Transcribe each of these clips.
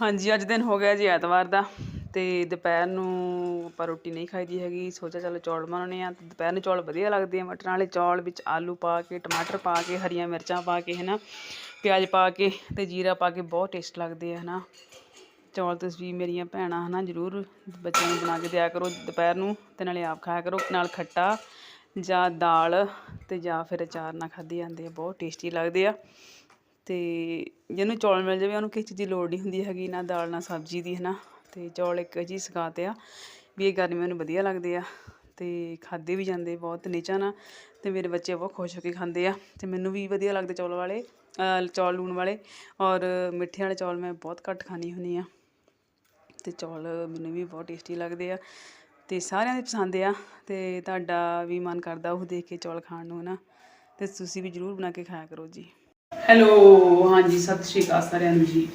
ਹਾਂਜੀ, ਅੱਜ ਦਿਨ ਹੋ ਗਿਆ ਜੀ ਐਤਵਾਰ ਦਾ ਤੇ ਦੁਪਹਿਰ ਨੂੰ ਆਪਾਂ ਰੋਟੀ ਨਹੀਂ ਖਾਈਦੀ ਹੈਗੀ। ਸੋਚਿਆ ਚਲੋ ਚੌਲ ਬਣਾਉਣੇ ਆ ਤੇ ਦੁਪਹਿਰ ਨੂੰ ਚੌਲ ਵਧੀਆ ਲੱਗਦੇ ਆ। ਮਟਰਾਂ ਵਾਲੇ ਚੌਲ ਵਿੱਚ ਆਲੂ ਪਾ ਕੇ, ਟਮਾਟਰ ਪਾ ਕੇ, ਹਰੀਆਂ ਮਿਰਚਾਂ ਪਾ ਕੇ, ਹਨਾ, ਪਿਆਜ਼ ਪਾ ਕੇ ਤੇ ਜੀਰਾ ਪਾ ਕੇ ਬਹੁਤ ਟੇਸਟ ਲੱਗਦੇ ਆ, ਹਨਾ। ਚੌਲ ਤੁਸੀਂ ਮੇਰੀਆਂ ਭੈਣਾਂ, ਹਨਾ, ਜ਼ਰੂਰ ਬੱਚਿਆਂ ਨੂੰ ਬਣਾ ਕੇ ਦਿਆ ਕਰੋ ਦੁਪਹਿਰ ਨੂੰ ਤੇ ਨਾਲੇ ਆਪ ਖਾਇਆ ਕਰੋ। ਨਾਲ ਖੱਟਾ ਜਾਂ ਦਾਲ ਤੇ ਜਾਂ ਫਿਰ ਅਚਾਰ ਨਾਲ ਖਾਧੇ ਜਾਂਦੇ ਆ, ਬਹੁਤ ਟੇਸਟੀ ਲੱਗਦੇ ਆ। ਅਤੇ ਜਿਹਨੂੰ ਚੌਲ ਮਿਲ ਜਾਵੇ, ਉਹਨੂੰ ਕਿਸੇ ਚੀਜ਼ ਦੀ ਲੋੜ ਨਹੀਂ ਹੁੰਦੀ ਹੈਗੀ, ਨਾ ਦਾਲ, ਨਾ ਸਬਜ਼ੀ ਦੀ ਹੈ ਨਾ ਅਤੇ ਚੌਲ ਇੱਕ ਅਜਿਹੀ ਸਗਾਤ ਆ ਵੀ ਇਹ ਗਰਮੀਆਂ ਨੂੰ ਵਧੀਆ ਲੱਗਦੇ ਆ ਅਤੇ ਖਾਦੇ ਵੀ ਜਾਂਦੇ ਬਹੁਤ, ਨਿਚਾ ਨਾਲ ਅਤੇ ਮੇਰੇ ਬੱਚੇ ਬਹੁਤ ਖੁਸ਼ ਹੋ ਕੇ ਖਾਂਦੇ ਆ ਅਤੇ ਮੈਨੂੰ ਵੀ ਵਧੀਆ ਲੱਗਦੇ ਚੌਲ ਵਾਲੇ ਚੌਲ ਲੂਣ ਵਾਲੇ। ਔਰ ਮਿੱਠੇ ਵਾਲੇ ਚੌਲ ਮੈਂ ਬਹੁਤ ਘੱਟ ਖਾਂਦੀ ਹੁੰਦੀ ਆ। ਅਤੇ ਚੌਲ ਮੈਨੂੰ ਵੀ ਬਹੁਤ ਟੇਸਟੀ ਲੱਗਦੇ ਆ ਅਤੇ ਸਾਰਿਆਂ ਦੇ ਪਸੰਦ ਆ। ਅਤੇ ਤੁਹਾਡਾ ਵੀ ਮਨ ਕਰਦਾ ਉਹ ਦੇਖ ਕੇ ਚੌਲ ਖਾਣ ਨੂੰ ਨਾ ਅਤੇ ਤੁਸੀਂ ਵੀ ਜ਼ਰੂਰ ਬਣਾ ਕੇ ਖਾਇਆ ਕਰੋ ਜੀ। ਹੈਲੋ ਹਾਂਜੀ, ਸਤਿ ਸ਼੍ਰੀ ਅਕਾਲ ਸਾਰਿਆਂ ਨੂੰ ਜੀ।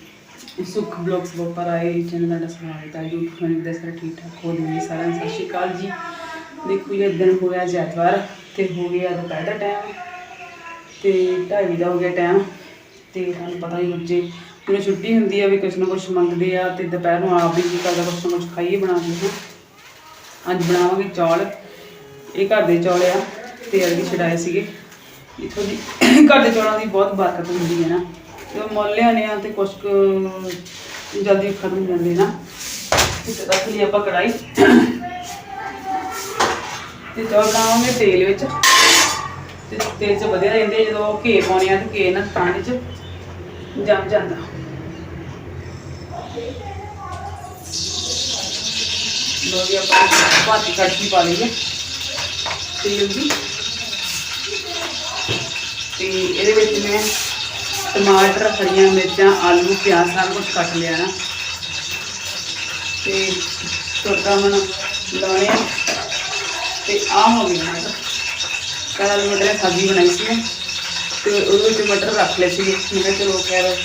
ਸੁਖ ਬਲੌਗਸ ਬੋਪਰ ਆਏ, ਚੈਨਲ ਦਾ ਸਵਾਗਤ ਹੈ। YouTube ਚੈਨਲ ਦੇ ਸਾਰੇ ਠੀਕ ਠਾਕ ਹੋ ਜੀ ਸਾਰਿਆਂ ਨੂੰ। ਸਤਿ ਸ਼੍ਰੀ ਅਕਾਲ ਜੀ। ਦੇਖੋ ਇਹ ਦਿਨ ਹੋਇਆ ਅੱਜ ਐਤਵਾਰ ਤੇ ਹੋ ਗਿਆ ਦੁਪਹਿਰ ਦਾ ਟਾਈਮ ਤੇ ਢਾਈ ਦਾ ਹੋ ਗਿਆ ਟਾਈਮ ਤੇ ਤੁਹਾਨੂੰ ਪਤਾ ਹੀ ਬੱਚੇ ਜਦੋਂ ਛੁੱਟੀ ਹੁੰਦੀ ਆ ਵੀ ਕੁਛ ਨਾ ਕੁਛ ਮੰਗਦੇ ਆ ਤੇ ਦੁਪਹਿਰ ਨੂੰ ਆਪ ਵੀ ਜੀ ਕਰਦਾ, ਕੁਛ ਨਾ ਕੁਛ ਖਾਈਏ ਬਣਾ ਕੇ ਅੱਜ ਬਣਾਵਾਂਗੇ ਚੌਲ। ਇਹ ਘਰ ਦੇ ਚੌਲ ਆ ਤੇ ਅਰਗੀ ਛਡਾਏ ਸੀਗੇ। ਇਥੋਂ ਦੀ ਘਰ ਦੇ ਚੌਲਾਂ ਦੀ ਬਹੁਤ ਬਰਕਤ ਹੁੰਦੀ ਹੈ ਨਾ। ਜਦੋਂ ਮੁੱਲ ਲਿਆਉਂਦੇ ਆ ਤੇ ਕੁਛ ਜਲਦੀ ਖਤਮ ਹੋ ਜਾਂਦੇ ਨਾ ਤੇ ਰੱਖ ਲਈ ਆਪਾਂ ਕੜਾਈ ਤੇ ਚੌਲ ਬਣਾਵਾਂਗੇ ਤੇਲ ਵਿੱਚ। ਤੇ ਤੇਲ 'ਚ ਵਧੀਆ ਰਹਿੰਦੇ ਜਦੋਂ ਘੇ ਪਾਉਣੇ ਆ ਤੇ ਘੇ ਨਾ ਪਾਣੀ 'ਚ ਜੰਮ ਜਾਂਦਾ। ਲੋ ਜੀ, ਆਪਾਂ ਭਾਤੀ ਕੜਛੀ ਪਾ ਲਈਏ। ਤੇਲ ਦੀ। ਤੇ ਇਹਦੇ ਵਿੱਚ ਮੈਂ ਟਮਾਟਰ ਹਰੀਆਂ ਮਿਰਚਾਂ ਆਲੂ ਪਿਆਜ਼ ਸਾਰਾ ਕੁਝ ਕੱਟ ਲਿਆ। ਨਾ ਤੇ ਤੜਕਾ ਮਨ ਲਾਉਣੇ ਆ। ਤੇ ਆ ਹੋ ਗਿਆ ਨਾ ਕੱਲ ਮਟਰ ਸਬਜ਼ੀ ਬਣਾਈ ਸੀ ਮੈਂ, ਤੇ ਉਹਦੇ ਵਿੱਚ ਮਟਰ ਰੱਖ ਲਏ ਸੀ ਮੈਂ ਕਿਹਾ ਚਲੋ ਖੈਰ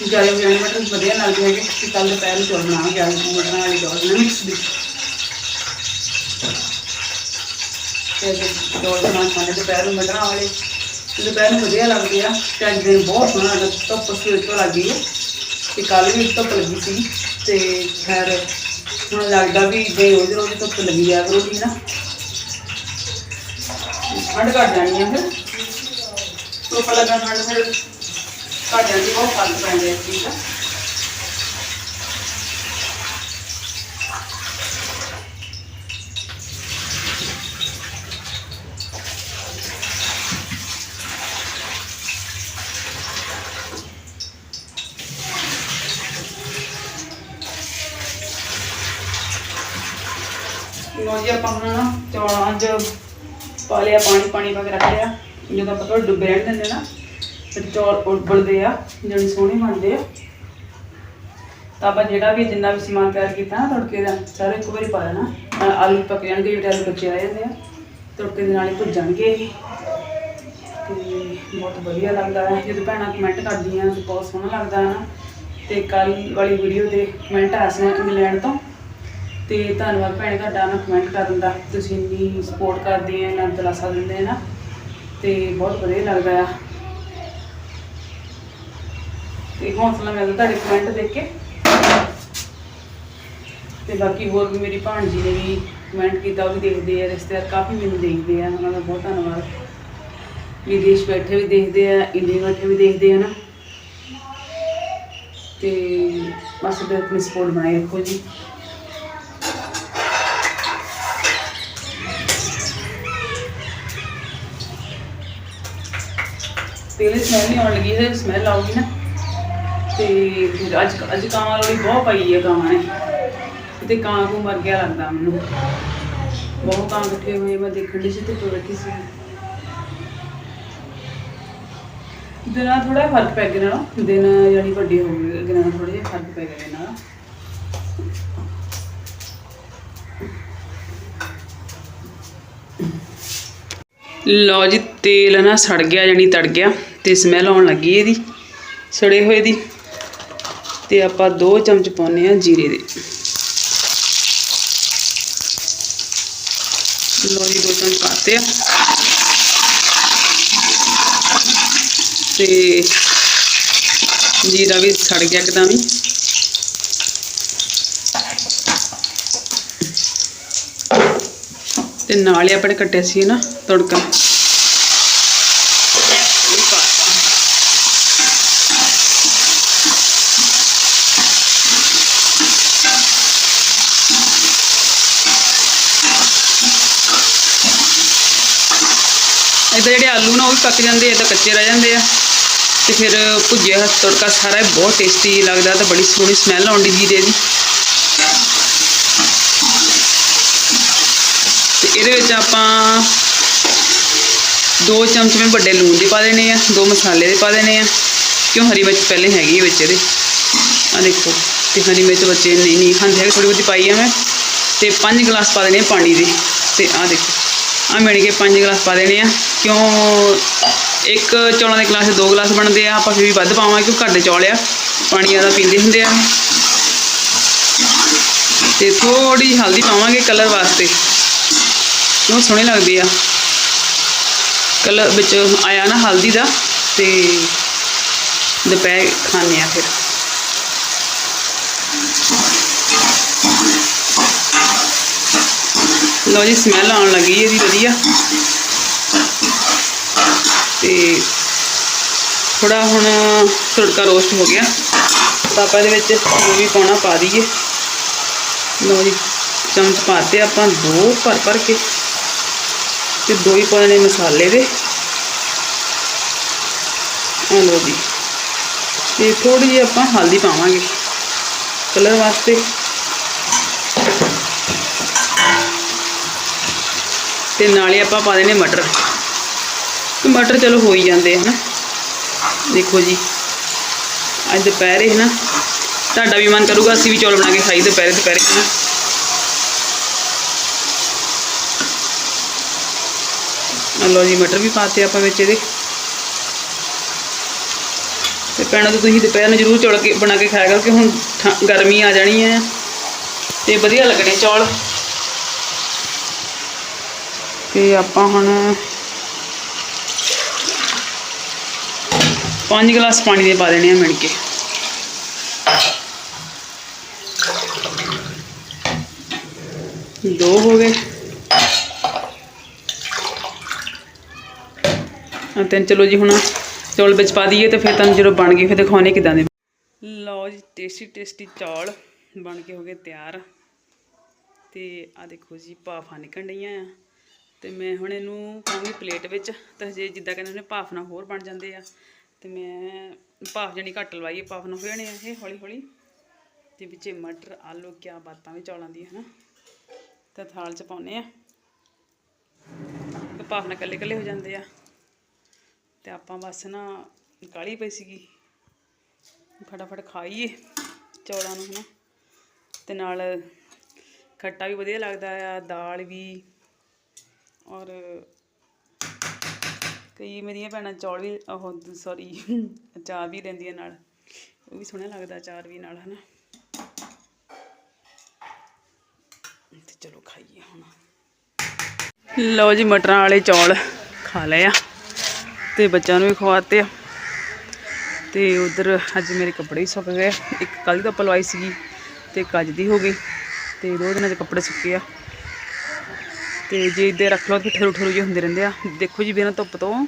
ਜ਼ਿਆਦਾ ਬਿਆਨ ਮਟਰ ਵਧੀਆ ਲੱਗਦੇ ਹੈਗੇ। ਕਿ ਕੱਲ ਦੁਪਹਿਰ ਨੂੰ ਚੌਲ ਬਣਾਵਾਂਗੇ। ਆਲੂ ਮਟਰਾਂ ਵਾਲੀ ਚੌਲ ਨਾ ਮਿਕਸ ਵਿੱਚ ਤੇ ਚੌਲ ਬਣਾ ਖਾਣੇ ਦੁਪਹਿਰ ਨੂੰ ਮਟਰਾਂ ਵਾਲੇ। ਦੁਪਹਿਰ ਨੂੰ ਵਧੀਆ ਲੱਗਦੇ ਆ, ਤੇ ਅੱਜ ਦਿਨ ਬਹੁਤ ਸੋਹਣਾ ਲੱਗ, ਧੁੱਪ ਸਵੇਰ ਤੋਂ ਲੱਗੀ ਹੈ ਤੇ ਕੱਲ ਵੀ ਧੁੱਪ ਲੱਗੀ ਸੀ, ਤੇ ਖੈਰ ਹੁਣ ਲੱਗਦਾ ਵੀ ਜੇ ਰੋਜ਼ ਰੋਜ਼ ਧੁੱਪ ਲੱਗੀ ਜਾ ਕਰੂਗੀ ਨਾ। ਠੰਡ ਘਟ ਜਾਣੀ ਆ ਫਿਰ। ਧੁੱਪ ਲੱਗਣ ਠੰਡ ਫਿਰ ਘਟ ਜਾਂਦੀ ਬਹੁਤ ਫ਼ਰਕ ਪੈਂਦਾ ਇਸ ਚੀਜ਼ ਦਾ। ਲੋ ਜੀ, ਆਪਾਂ ਹੁਣ ਨਾ ਚੌਲਾਂ 'ਚ ਪਾ ਲਿਆ ਪਾਣੀ ਪਾਣੀ ਪਾ ਕੇ ਰੱਖ ਲਿਆ। ਜਦੋਂ ਆਪਾਂ ਥੋੜਾ ਡੁੱਬੇ ਰਹਿਣ ਦਿੰਦੇ ਨਾ ਫਿਰ ਚੌਲ ਉਬਲਦੇ ਆ, ਜਿਹੜੇ ਸੋਹਣੇ ਬਣਦੇ ਆ। ਤਾਂ ਆਪਾਂ ਜਿਹੜਾ ਵੀ ਜਿੰਨਾ ਵੀ ਸਮਾਨ ਤਿਆਰ ਕੀਤਾ ਨਾ ਤੜਕੇ ਦਾ, ਸਾਰਾ ਇੱਕ ਵਾਰੀ ਪਾ ਲੈਣਾ। ਆਲੂ ਪੱਕ ਜਾਣਗੇ, ਜਿਹੜੇ ਆਲੂ ਬੱਚੇ ਆ ਜਾਂਦੇ ਆ। ਤੜਕੇ ਦੇ ਨਾਲ ਹੀ ਭੁੱਜ ਜਾਣਗੇ ਇਹ। ਤੇ ਬਹੁਤ ਵਧੀਆ ਲੱਗਦਾ ਹੈ। ਜਦੋਂ ਭੈਣਾਂ ਕਮੈਂਟ ਕਰਦੀਆਂ, ਤੇ ਬਹੁਤ ਸੋਹਣਾ ਲੱਗਦਾ ਹੈ ਨਾ। ਤੇ ਕੱਲ ਵਾਲੀ ਵੀਡੀਓ ਦੇ ਕਮੈਂਟ ਆ ਸੀ ਇੰਗਲੈਂਡ ਤੋਂ। ਤੇ ਧੰਨਵਾਦ ਭੈਣੇ, ਤੁਹਾਡਾ ਨਾ ਕਮੈਂਟ ਕਰਨ ਦਾ ਤੁਸੀਂ ਇੰਨੀ ਸਪੋਰਟ ਕਰਦੇ ਆ, ਇੰਨਾ ਦਿਲਾਸਾ ਦਿੰਦੇ ਆ ਨਾ, ਤੇ ਬਹੁਤ ਵਧੀਆ ਲੱਗਦਾ ਆ। ਤੇ ਹੌਸਲਾ ਮਿਲਦਾ ਤੁਹਾਡੇ ਕਮੈਂਟ ਦੇਖ ਕੇ। ਤੇ ਬਾਕੀ ਹੋਰ ਵੀ ਮੇਰੀ ਭਾਣਜੀ ਨੇ ਵੀ ਕਮੈਂਟ ਕੀਤਾ, ਉਹ ਵੀ ਦੇਖਦੇ ਆ, ਰਿਸ਼ਤੇਦਾਰ ਕਾਫੀ ਮੈਨੂੰ ਦੇਖਦੇ ਆ, ਉਹਨਾਂ ਦਾ ਬਹੁਤ ਧੰਨਵਾਦ। ਵਿਦੇਸ਼ ਬੈਠੇ ਵੀ ਦੇਖਦੇ ਆ, ਇੰਡੀਆ ਬੈਠੇ ਵੀ ਦੇਖਦੇ ਆ ਨਾ। ਤੇ ਬਸ ਤੇ ਆਪਣੀ ਸਪੋਰਟ ਬਣਾਈ ਰੱਖੋ ਜੀ। ਤੇਲ ਸਮੈਲ ਨਹੀਂ ਆਉਣ ਲੱਗੀ ਹੈ ਸਮੈਲ ਆਉਗੀ ਨਾ। ਤੇ ਫਿਰ ਅੱਜ ਅੱਜ ਕਾਂ ਵਾਲੀ ਬਹੁਤ ਪਈ ਹੈ ਕਾਂ ਨੇ। ਤੇ ਕਾਂ ਕੋ ਮਰ ਗਿਆ ਲੱਗਦਾ ਮੈਨੂੰ। ਬਹੁਤ ਕਾਂ ਇਕੱਠੇ ਹੋਏ, ਮੈਂ ਦੇਖਣ ਦੀ ਸੀ ਤੇ ਤੁਰ ਰਹੀ ਸੀ। ਦਿਨਾਂ ਥੋੜਾ ਫ਼ਰਕ ਪੈ ਗਿਆ ਨਾ ਦਿਨ ਜਿਹੜੀ ਵੱਡੇ ਹੋ ਗਏ ਦਿਨਾਂ ਥੋੜਾ ਜਿਹਾ ਫ਼ਰਕ ਪੈ ਗਿਆ ਇਹਨਾਂ ਦਾ ਲਓ ਜੀ, ਤੇਲ ਨਾ ਸੜ ਗਿਆ ਜਾਨੀ ਤੜ ਗਿਆ। ਤੇ ਸਮੈਲ ਆਉਣ ਲੱਗੀ ਇਹਦੀ, ਸੜੇ ਹੋਏ ਦੀ। ਤੇ ਆਪਾਂ ਦੋ ਚਮਚ ਪਾਉਨੇ ਆ ਜੀਰੇ ਦੇ। ਲੋਰੀ ਦੋ ਚਮਚ ਪਾਤੇ ਆ। ਤੇ ਜੀਰਾ ਵੀ ਸੜ ਗਿਆ ਇੱਕਦਮ ਹੀ। ਤੇ ਹੀ ਆਪਣੇ ਕੱਟਿਆ ਸੀ ਨਾ ਤੜਕਾ। ਇਹਦੇ ਜਿਹੜੇ ਆਲੂ ਨਾ ਉਹ ਵੀ ਪੱਕ ਜਾਂਦੇ ਆ ਤਾਂ ਕੱਚੇ ਰਹਿ ਜਾਂਦੇ ਆ। ਤੇ ਫਿਰ ਭੁੱਜਿਆ ਹੋਇਆ ਤੜਕਾ ਸਾਰਾ ਬਹੁਤ ਟੇਸਟੀ ਲੱਗਦਾ ਤਾਂ ਬੜੀ ਸੋਹਣੀ ਸਮੈਲ ਆਉਂਦੀ ਜੀਰੇ ਦੀ ਤੇ ਇਹਦੇ ਵਿੱਚ ਆਪਾਂ ਦੋ ਚਮਚ ਵੱਡੇ ਲੂਣ ਦੇ ਪਾ ਦੇਣੇ ਆ, ਦੋ ਮਸਾਲੇ ਦੇ ਪਾ ਦੇਣੇ ਆ। ਕਿਉਂ ਹਰੀ ਮਿਰਚ ਪਹਿਲੇ ਹੈਗੀ ਹੈ ਵਿੱਚ ਇਹਦੇ। ਆ ਦੇਖੋ, ਤੇ ਹਰੀ ਮਿਰਚ ਬੱਚੇ, ਨਹੀਂ ਨਹੀਂ ਖਾਂਦੇ ਹੈਗੇ ਥੋੜੀ ਬਹੁਤੀ ਪਾਈ ਆ ਮੈਂ। ਤੇ 5 ਗਲਾਸ ਪਾ ਦੇਣੇ ਆ ਪਾਣੀ ਦੇ। ਤੇ ਆ ਦੇਖੋ। ਆ ਮਿਣ ਕੇ 5 ਗਲਾਸ ਪਾ ਦੇਣੇ ਆ। ਕਿਉਂ ਇੱਕ ਚੌਲਾਂ ਦੇ ਗਲਾਸ, ਦੋ ਗਲਾਸ ਬਣਦੇ ਆ। ਆਪਾਂ ਫਿਰ ਵੀ ਵੱਧ ਪਾਵਾਂਗੇ ਕਿਉਂ ਘਰ ਦੇ ਚੌਲ ਆ। ਪਾਣੀ ਜ਼ਿਆਦਾ ਪੀਂਦੇ ਹੁੰਦੇ ਆ। ਤੇ ਥੋੜੀ ਹਲਦੀ ਪਾਵਾਂਗੇ ਕਲਰ ਵਾਸਤੇ। ਉਹ ਸੋਹਣੇ ਲੱਗਦੇ ਆ। ਕਲਰ ਵਿੱਚ ਆਇਆ ਨਾ ਹਲਦੀ ਦਾ, ਤੇ ਦੁਪਹਿਰ ਖਾਣੇ ਆ ਫਿਰ। ਲੋ ਜੀ ਸਮੈਲ ਆਉਣ ਲੱਗੀ ਇਹਦੀ ਵਧੀਆ। ਤੇ ਥੋੜਾ ਹੁਣ ਤੜਕਾ ਰੋਸਟ ਹੋ ਗਿਆ। ਤਾਂ ਆਪਾਂ ਇਹਦੇ ਵਿੱਚ ਜੋ ਵੀ ਪਾਉਣਾ, ਪਾ ਦਈਏ। ਲੋ ਜੀ, ਚਮਚ ਪਾਤੇ ਆਪਾਂ ਦੋ ਭਰ ਭਰ ਕੇ। ਤੇ ਦੋ ਹੀ ਪਾਉਣੇ ਮਸਾਲੇ ਦੇ। ਆ ਲੋ ਜੀ। ਤੇ ਥੋੜੀ ਜਿਹੀ ਆਪਾਂ ਹਲਦੀ ਪਾਵਾਂਗੇ। ਕਲਰ ਵਾਸਤੇ ਤੇ ਨਾਲੇ ਆਪਾਂ ਪਾ ਦੇਣੇ ਮਟਰ। ਮਟਰ ਚਲੋ ਹੋ ਹੀ ਜਾਂਦੇ ਹਨ? ਦੇਖੋ ਜੀ। ਅੱਜ ਦੁਪਹਿਰੇ ਹੈ ਨਾ ਤੁਹਾਡਾ ਵੀ ਮਨ ਕਰੂਗਾ, ਅਸੀਂ ਵੀ ਚੌਲ ਬਣਾ ਕੇ ਖਾਈ ਦੁਪਹਿਰੇ ਦੁਪਹਿਰੇ ਹੈ ਨਾ ਆਹ ਲਓ ਜੀ, ਮਟਰ ਵੀ ਪਾਤੇ ਆਪਾਂ ਵਿੱਚ ਇਹਦੇ। ਤੇ ਪੈਣਾ ਤਾਂ ਤੁਸੀਂ ਦੁਪਹਿਰ ਨੂੰ ਜ਼ਰੂਰ ਚੌਲ ਬਣਾ ਕੇ ਖਾਇਆ ਕਰੋ, ਕਿ ਹੁਣ ਠੰ- ਗਰਮੀ ਆ ਜਾਣੀ ਹੈ ਤੇ ਵਧੀਆ ਲੱਗਣੇ ਚੌਲ। ਤੇ ਆਪਾਂ ਹੁਣ 5 ਗਲਾਸ ਪਾਣੀ ਦੇ ਪਾ ਦੇਣੇ ਆ ਮਿਣ ਕੇ ਦੋ ਹੋ ਗਏ। ਹਾਂ ਤੇ ਚਲੋ ਜੀ ਹੁਣ ਚੌਲ ਵਿੱਚ ਪਾ ਦਈਏ ਤੇ ਫਿਰ ਤੁਹਾਨੂੰ ਜਦੋਂ ਬਣ ਗਏ ਫਿਰ ਦਿਖਾਉਣੇ ਕਿਦਾਂ ਦੇ। ਲਓ ਜੀ ਟੇਸਟੀ ਟੇਸਟੀ ਚੌਲ ਬਣ ਕੇ ਹੋ ਗਏ ਤਿਆਰ। ਤੇ ਆ ਦੇਖੋ ਜੀ, ਭਾਫਾਂ ਨਿਕਲਣ ਡਈਆਂ ਆ। ਤੇ ਮੈਂ ਹੁਣ ਇਹਨੂੰ ਪਾਉਂਗੀ ਪਲੇਟ ਵਿੱਚ, ਤਾਂ ਜੇ ਜਿੱਦਾਂ ਕਹਿੰਦੇ ਨੇ ਭਾਫ ਨਾਲ ਹੋਰ ਬਣ ਜਾਂਦੇ ਆ। ਤੇ ਮੈਂ ਭਾਫ ਜਣੀ ਘੱਟ ਲਵਾਈਏ ਭਾਫ ਨਾਲ ਹੋ ਜਾਣੇ ਆ ਇਹ ਹੌਲੀ ਹੌਲੀ ਤੇ ਵਿੱਚੇ ਮਟਰ, ਆਲੂ, ਕਿਆ ਬਾਤਾਂ ਵੀ ਚੌਲਾਂ ਦੀ ਹਨਾ। ਤੇ ਥਾਲ ਚ ਪਾਉਨੇ ਆ। ਤੇ ਭਾਫ ਨਾਲ ਕੱਲੇ ਕੱਲੇ ਹੋ ਜਾਂਦੇ ਆ। ਤੇ ਆਪਾਂ ਬਸ ਨਾ ਕਾਲੀ ਪਈ ਸੀਗੀ। ਫਟਾਫਟ ਖਾਈਏ ਚੌਲਾਂ ਨੂੰ, ਹਨਾ। ਤੇ ਨਾਲ ਖੱਟਾ ਵੀ ਵਧੀਆ ਲੱਗਦਾ ਆ, ਦਾਲ ਵੀ। ਔਰ ਕਈ ਮੇਰੀਆਂ ਭੈਣਾਂ ਚੌਲ ਵੀ, ਉਹ ਸੌਰੀ ਅਚਾਰ ਵੀ ਲੈਂਦੀਆਂ ਨਾਲ। ਉਹ ਵੀ ਸੋਹਣਾ ਲੱਗਦਾ ਅਚਾਰ ਵੀ ਨਾਲ, ਹਨਾ। ਤੇ ਚਲੋ ਖਾਈਏ ਹੁਣ। ਲਓ ਜੀ, ਮਟਰਾਂ ਵਾਲੇ ਚੌਲ ਖਾ ਲਏ ਆ ਤੇ ਬੱਚਿਆਂ ਨੂੰ ਵੀ ਖਵਾਤੇ ਆ। ਤੇ ਉਧਰ ਅੱਜ ਮੇਰੇ ਕੱਪੜੇ ਵੀ ਸੁੱਕ ਗਏ। ਇੱਕ ਕੱਲ੍ਹ ਦਾ ਪਲਵਾਈ ਸੀਗੀ ਤੇ ਇੱਕ ਅੱਜ ਦੀ ਹੋ ਗਈ। ਤੇ ਦੋ ਦਿਨਾਂ ਦੇ ਕੱਪੜੇ ਸੁੱਕੇ ਆ। ਤੇ ਜੇ ਇੱਦੇ ਰੱਖ ਲਓ ਤਾਂ ਠਰੂ ਠਰੂ ਜਿਹੇ ਹੁੰਦੇ ਰਹਿੰਦੇ ਆ। ਦੇਖੋ ਜੀ ਬਿਨਾਂ ਧੁੱਪ ਤੋਂ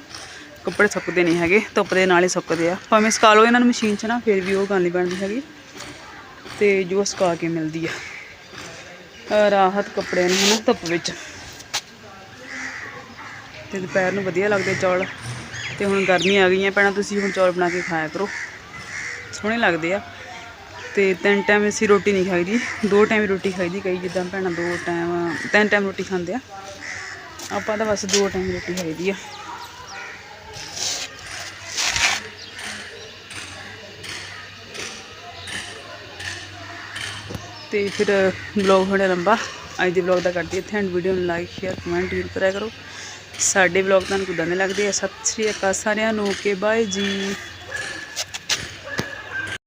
ਕੱਪੜੇ ਸੁੱਕਦੇ ਨਹੀਂ ਹੈਗੇ, ਧੁੱਪ ਦੇ ਨਾਲ ਹੀ ਸੁੱਕਦੇ ਆ। ਭਾਵੇਂ ਸੁਕਾ ਲਓ ਇਹਨਾਂ ਨੂੰ ਮਸ਼ੀਨ 'ਚ ਨਾ, ਫਿਰ ਵੀ ਉਹ ਗੱਲ ਨਹੀਂ ਬਣਦੀ ਹੈਗੀ। ਤੇ ਜੋ ਸੁਕਾ ਕੇ ਮਿਲਦੀ ਆ। ਰਾਹਤ ਕੱਪੜਿਆਂ ਨੂੰ ਹਨਾ, ਧੁੱਪ ਵਿੱਚ। ਤੇ ਦੁਪਹਿਰ ਨੂੰ ਵਧੀਆ ਲੱਗਦੇ ਚੌਲ। ਤੇ ਹੁਣ ਗਰਮੀ ਆ ਗਈਆਂ ਪੈਣਾ ਤੁਸੀਂ ਹੁਣ ਚੌਲ ਬਣਾ ਕੇ ਖਾਇਆ ਕਰੋ। ਸੋਹਣੇ ਲੱਗਦੇ ਆ। ਤੇ ਤਿੰਨ ਟਾਈਮ ਅਸੀਂ ਰੋਟੀ ਨਹੀਂ ਖਾਈਦੀ, ਦੋ ਟਾਈਮ ਰੋਟੀ ਖਾਈਦੀ, ਕਈ ਜਿੱਦਾਂ ਭੈਣਾਂ ਦੋ ਟਾਈਮ ਤਿੰਨ ਟਾਈਮ ਰੋਟੀ ਖਾਂਦੇ ਆ। ਆਪਾਂ ਤਾਂ ਬਸ ਦੋ ਟਾਈਮ ਰੋਟੀ ਖਾਈਦੀ ਆ। ਤੇ ਫਿਰ ਵਲੌਗ ਹੋਣਾ ਲੰਬਾ। ਅੱਜ ਦੇ ਵਲੌਗ ਦਾ ਕਰਦੀ ਇੱਥੇ ਐਂਡ ਵੀਡੀਓ ਨੂੰ ਲਾਈਕ ਸ਼ੇਅਰ ਕਮੈਂਟ ਜ਼ਰੂਰ ਕਰਿਆ ਕਰੋ। ਸਾਡੇ ਵਲੌਗ ਤੁਹਾਨੂੰ ਕਿਦਾਂ ਦੇ ਲੱਗਦੇ ਆ? ਸਤਿ ਸ਼੍ਰੀ ਅਕਾਲ ਸਾਰਿਆਂ ਨੂੰ ਓਕੇ ਬਾਏ ਜੀ।